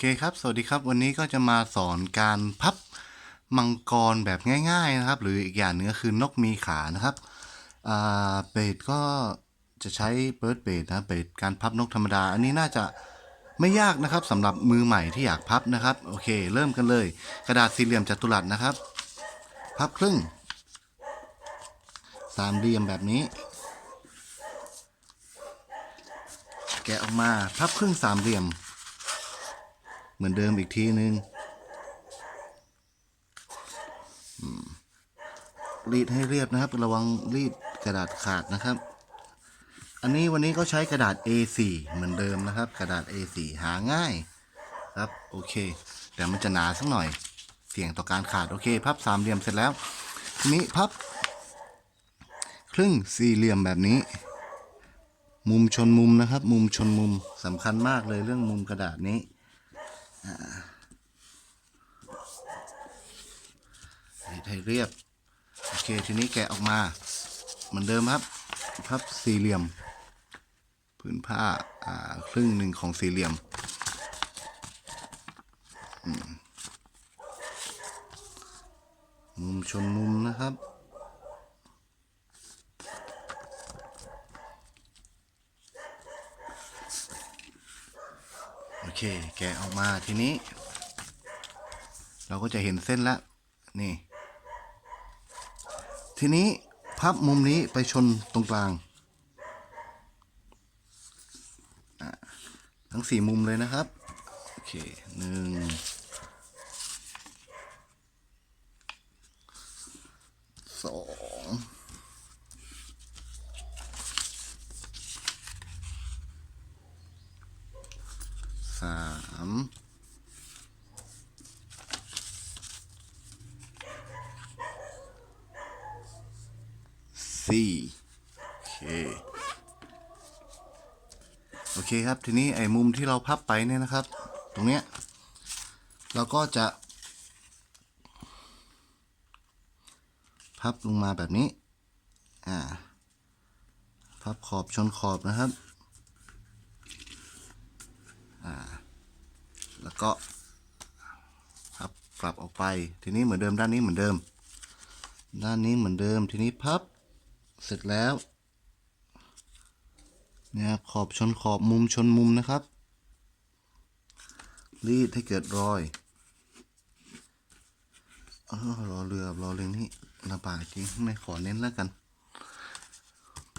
เคครับ สวัสดีครับ วันนี้ก็จะมาสอนการพับมังกรแบบง่ายๆนะครับ หรืออีกอย่างหนึงก็คือนกมีขานะครับเบดก็จะใช้เบิร์ดเบดนะ เบดการพับนกธรรมดา อันนี้น่าจะไม่ยากนะครับสำหรับมือใหม่ที่อยากพับนะครับ โอเค เริ่มกันเลย กระดาษสี่เหลี่ยมจัตุรัสนะครับ พับครึ่ง สามเหลี่ยมแบบนี้ แกะออกมา พับครึ่งสามเหลี่ยม เหมือนเดิมอีกทีนึงรีดให้เรียบนะครับ ระวังรีดกระดาษขาดนะครับ อันนี้วันนี้ก็ใช้กระดาษ A4 เหมือนเดิมนะครับ กระดาษ A4 หาง่ายครับโอเค แต่มันจะหนาสักหน่อย เสี่ยงต่อการขาดโอเค พับสามเหลี่ยมเสร็จแล้วทีนี้พับ ครึ่งสี่เหลี่ยมแบบนี้ มุมชนมุมนะครับ มุมชนมุมสำคัญมากเลยเรื่องมุมกระดาษนี้ ให้เรียบ โอเค ทีนี้แกะออกมา เหมือนเดิมครับ พับสี่เหลี่ยม พื้นผ้า อ่า ครึ่งหนึ่งของสี่เหลี่ยมอืมมุมชนมุมนะครับ อเค แกะออกมาทีนี้ เราก็จะเห็นเส้นแล้วนี่ ทีนี้พับมุมนี้ไปชนตรงกลาง ทั้งสี่มุมเลยนะครับ โอเคหนึ่งสองสามสี่โอเค โอเคครับ ทีนี้ไอ้มุมที่เราพับไปเนี่ยนะครับ ตรงเนี้ยเราก็จะ พับลงมาแบบนี้อ่าพับขอบชนขอบนะครับอ่าแล้วก็พับกลับออกไปทีนี้เหมือนเดิมด้านนี้เหมือนเดิม ด้านนี้เหมือนเดิมทีนี้พับเสร็จแล้ว นี่ยครับขอบชนขอบมุมชนมุมนะครับ รีดให้เกิดรอยออรอเรือรอเรือนี่ระบากจริงไม่ขอเน้นแล้วกัน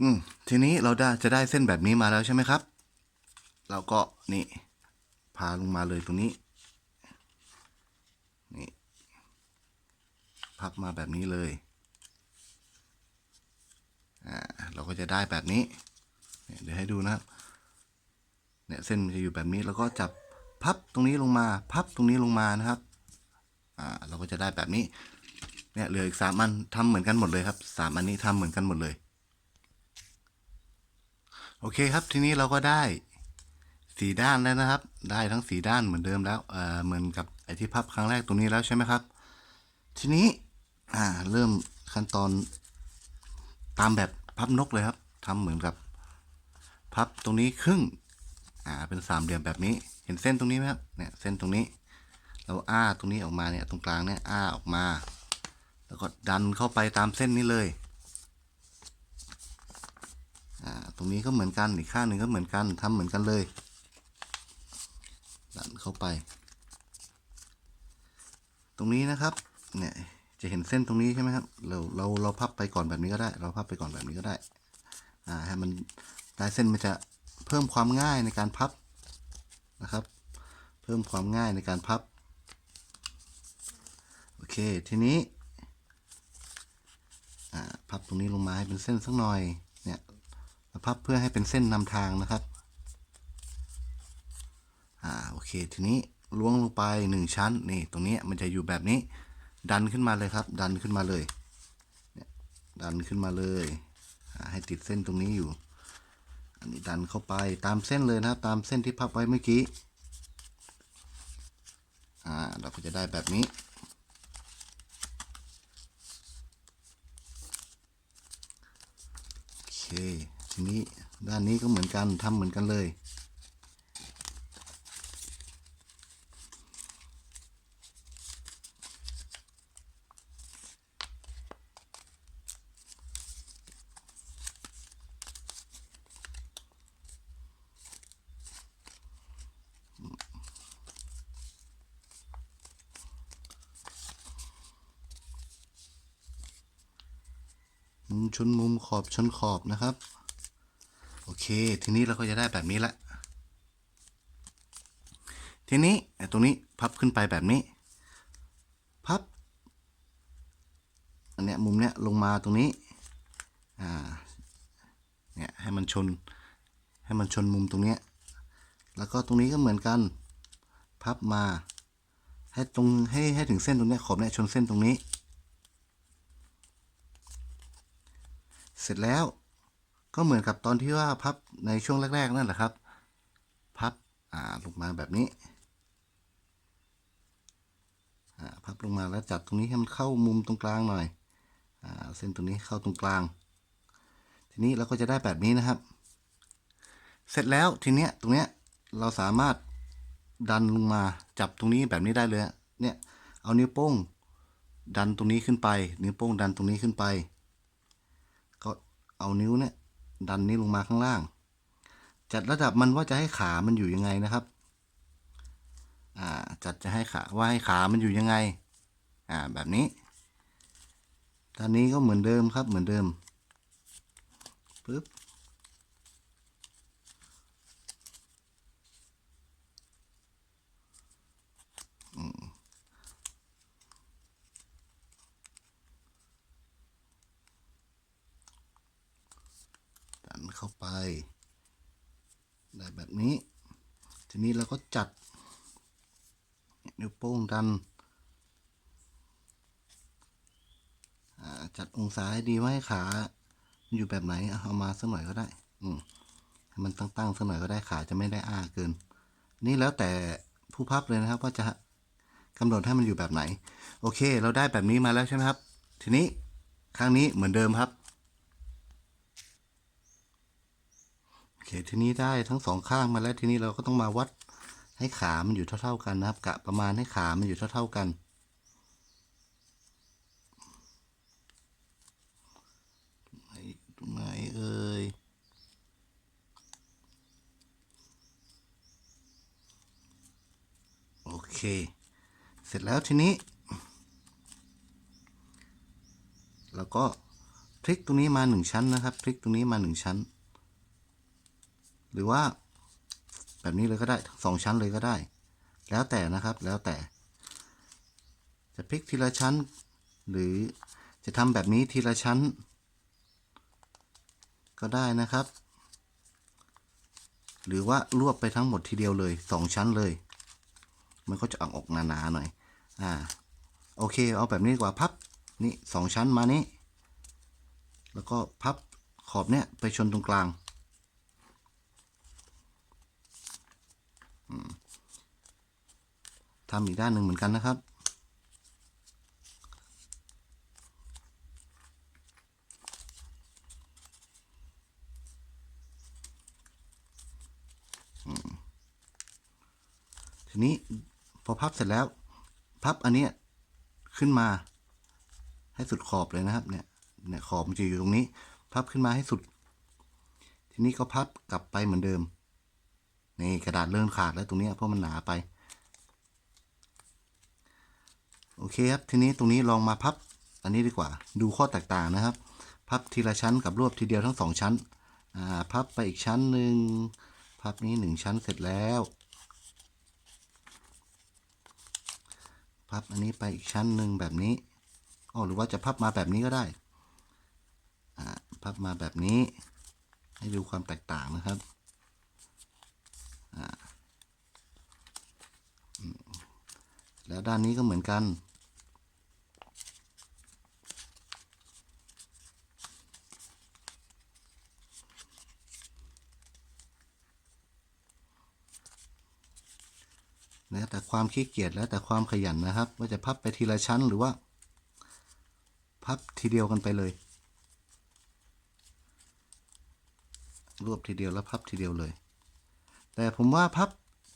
อืมทีนี้เราได้จะได้เส้นแบบนี้มาแล้วใช่ไหมครับ เราก็นี่ พาลงมาเลยตรงนี้ นี่ พับมาแบบนี้เลย อ่า เราก็จะได้แบบนี้ เดี๋ยวให้ดูนะครับเนี่ยเส้นมันจะอยู่แบบนี้แล้วก็จับพับตรงนี้ลงมา พับตรงนี้ลงมานะครับ อ่าเราก็จะได้แบบนี้ เนี่ยเหลืออีกสามอันทำเหมือนกันหมดเลยครับสามอันนี้ทำเหมือนกันหมดเลย โอเคครับทีนี้เราก็ได้สีด้านแล้วนะครับ ได้ทั้งสีด้านเหมือนเดิมแล้วเอ่อเหมือนกับไอที่พับครั้งแรกตรงนี้แล้วใช่ไหมครับ ทีนี้อ่าเริ่มขั้นตอนตามแบบพับนกเลยครับทำเหมือนกับ พับตรงนี้ครึ่ง อ่า เป็นสามเหลี่ยมแบบนี้ เห็นเส้นตรงนี้ไหมครับ เนี่ย เส้นตรงนี้ เราอ้าตรงนี้ออกมาเนี่ย ตรงกลางเนี่ย อ้าออกมา แล้วก็ดันเข้าไปตามเส้นนี้เลย อ่า ตรงนี้ก็เหมือนกัน อีกข้างหนึ่งก็เหมือนกันทำเหมือนกันเลย ดันเข้าไป ตรงนี้นะครับ เนี่ย จะเห็นเส้นตรงนี้ใช่ไหมครับ เรา เรา เราพับไปก่อนแบบนี้ก็ได้ เราพับไปก่อนแบบนี้ก็ได้ อ่า ให้มัน ลายเส้นมันจะเพิ่มความง่ายในการพับนะครับ เพิ่มความง่ายในการพับ โอเค ทีนี้อ่าพับตรงนี้ลงมาให้เป็นเส้นสักหน่อยเนี่ยพับเพื่อให้เป็นเส้นนำทางนะครับอ่าโอเค ทีนี้ล้วงลงไปหนึ่งชั้นนี่ตรงนี้มันจะอยู่แบบนี้ ดันขึ้นมาเลยครับ ดันขึ้นมาเลยเนี่ยดันขึ้นมาเลยให้ติดเส้นตรงนี้อยู่ อันนี้ดันเข้าไปตามเส้นเลยนะตามเส้นที่พับไว้เมื่อกี้อ่าเราก็จะได้แบบนี้ โอเค ทีนี้ด้านนี้ก็เหมือนกันทำเหมือนกันเลย ชนมุมขอบชนขอบนะครับ โอเค ทีนี้เราก็จะได้แบบนี้ละทีนี้ตรงนี้พับขึ้นไปแบบนี้ พับอันเนี้ยมุมเนี้ยลงมาตรงนี้อ่าเนี่ยให้มันชนให้มันชนมุมตรงเนี้ยแล้วก็ตรงนี้ก็เหมือนกัน พับมาให้ตรงให้ให้ถึงเส้นตรงเนี้ยขอบเนี้ยชนเส้นตรงนี้ เสร็จแล้วก็เหมือนกับตอนที่ว่าพับในช่วงแรก ๆ นั่นแหละครับ พับอ่าลงมาแบบนี้อ่าพับลงมาแล้วจับตรงนี้ให้มันเข้ามุมตรงกลางหน่อยอ่าเส้นตรงนี้เข้าตรงกลาง ทีนี้เราก็จะได้แบบนี้นะครับ เสร็จแล้วทีเนี้ยตรงเนี้ยเราสามารถดันลงมาจับตรงนี้แบบนี้ได้เลยเนี่ยเอานิ้วโป้งดันตรงนี้ขึ้นไป นิ้วโป้งดันตรงนี้ขึ้นไป เอานิ้วเนี่ยดันนี้ลงมาข้างล่าง จัดระดับมันว่าจะให้ขามันอยู่ยังไงนะครับอ่าจัดจะให้ขาว่าให้ขามันอยู่ยังไงอ่าแบบนี้ตอนนี้ก็เหมือนเดิมครับเหมือนเดิมปึ๊บ ดันเข้า ไปได้แบบนี้ ทีนี้เราก็จัดนิ้วโป้งดันจัดองศาให้ดีว่าให้ขา อยู่แบบไหนเอามาสักหน่อยก็ได้ อืมให้มันตั้งๆสักหน่อยก็ได้ขาจะไม่ได้อ้าเกิน นี่แล้วแต่ผู้พับเลยนะครับว่าจะกำหนดให้มันอยู่แบบไหน โอเค เราได้แบบนี้มาแล้วใช่ไหมครับ ทีนี้ข้างนี้เหมือนเดิมครับ โอเคทีนี้ได้ทั้งสองข้างมาแล้วทีนี้เราก็ต้องมาวัดให้ขามันอยู่เท่า ๆกันนะครับ กะประมาณให้ขามันอยู่เท่า ๆกันไหนตรงไหนเอ่ยโอเค เสร็จแล้วทีนี้ แล้วก็พลิกตรงนี้มาหนึ่งชั้นนะครับพลิกตรงนี้มาหนึ่งชั้น หรือว่าแบบนี้เลยก็ได้สองชั้นเลยก็ได้ แล้วแต่นะครับแล้วแต่ จะพลิกทีละชั้น หรือจะทำแบบนี้ทีละชั้น ก็ได้นะครับ หรือว่ารวบไปทั้งหมดทีเดียวเลยสองชั้นเลย มันก็จะออกออกหนาๆหน่อยอ่าโอเค เอาแบบนี้ดีกว่าพับนี่สองชั้นมานี้ แล้วก็พับขอบเนี้ยไปชนตรงกลาง ทำอีกด้านหนึ่งเหมือนกันนะครับ ทีนี้พอพับเสร็จแล้ว พับอันนี้ขึ้นมาให้สุดขอบเลยนะครับ เนี่ยเนี่ยขอบมันจะอยู่ตรงนี้ พับขึ้นมาให้สุด ทีนี้ก็พับกลับไปเหมือนเดิมนี่กระดาษเลื่อนขาดแล้วตรงนี้เพราะมันหนาไป โอเคครับ ทีนี้ตรงนี้ลองมาพับ อันนี้ดีกว่า ดูข้อแตกต่างนะครับ พับทีละชั้นกับรวบทีเดียวทั้งสองชั้น อ่า พับไปอีกชั้นหนึ่ง พับนี้หนึ่งชั้นเสร็จแล้ว พับอันนี้ไปอีกชั้นหนึ่งแบบนี้อ๋อหรือว่าจะพับมาแบบนี้ก็ได้ อ่า พับมาแบบนี้ ให้ดูความแตกต่างนะครับ อ่าแล้วด้านนี้ก็เหมือนกัน แล้วแต่ความขี้เกียจแล้วแต่ความขยันนะครับ ว่าจะพับไปทีละชั้นหรือว่า พับทีเดียวกันไปเลย รวบทีเดียวแล้วพับทีเดียวเลย แต่ผมว่าพับ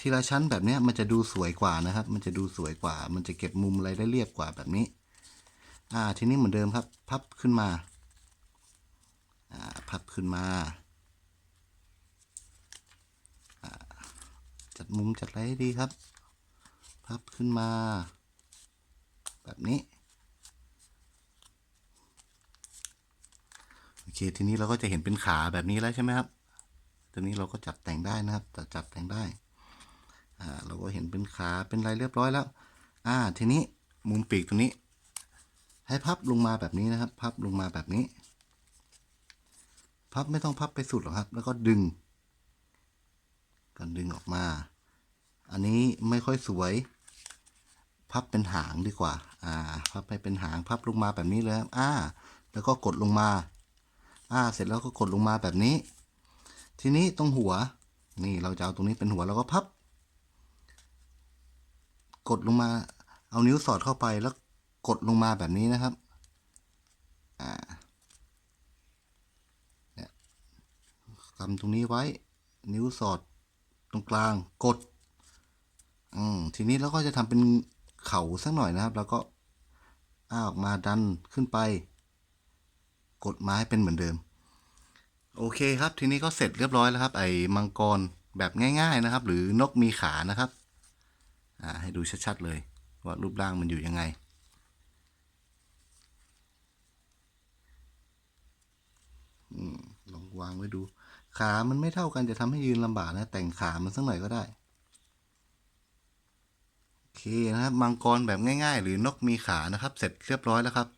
ทีละชั้นแบบนี้มันจะดูสวยกว่านะครับ มันจะดูสวยกว่า มันจะเก็บมุมอะไรได้เรียบกว่าแบบนี้ อ่า ทีนี้เหมือนเดิมครับ พับขึ้นมา อ่า พับขึ้นมาอ่าจัดมุมจัดอะไรให้ดีครับ พับขึ้นมา แบบนี้ โอเค ทีนี้เราก็จะเห็นเป็นขาแบบนี้แล้วใช่ไหมครับตัวนี้เราก็จัดแต่งได้นะครับจัดจัดแต่งได้ อ่า เราก็เห็นเป็นขาเป็นอะไรเรียบร้อยแล้ว อ่า ทีนี้มุมปีกตรงนี้ ให้พับลงมาแบบนี้นะครับ พับลงมาแบบนี้ พับไม่ต้องพับไปสุดหรอกครับ แล้วก็ดึงกันดึงออกมา อันนี้ไม่ค่อยสวย พับเป็นหางดีกว่า อ่า พับไปเป็นหาง พับลงมาแบบนี้เลยอ่า แล้วก็กดลงมา อ่า เสร็จแล้วก็กดลงมาแบบนี้ ทีนี้ตรงหัว นี่เราจะเอาตรงนี้เป็นหัวเราก็พับ กดลงมา เอานิ้วสอดเข้าไปแล้วกดลงมาแบบนี้นะครับ อ่า เนี่ยกำตรงนี้ไว้ นิ้วสอดตรงกลาง กด อืม ทีนี้เราก็จะทำเป็น เข่าสักหน่อยนะครับ แล้วก็อ้าออกมาดันขึ้นไป กดไม้เป็นเหมือนเดิม โอเคครับ ทีนี้ก็เสร็จเรียบร้อยแล้วครับ ไอ้มังกรแบบง่าย ๆนะครับ หรือนกมีขานะครับอ่าให้ดูชัดๆเลย ว่ารูปร่างมันอยู่ยังไงอืมลองวางไว้ดู ขามันไม่เท่ากันจะทำให้ยืนลำบากนะ แต่งขามันสักหน่อยก็ได้ เคนะครับมังกรแบบง่าย ๆ หรือนกมีขานะครับ เสร็จเรียบร้อยแล้วครับ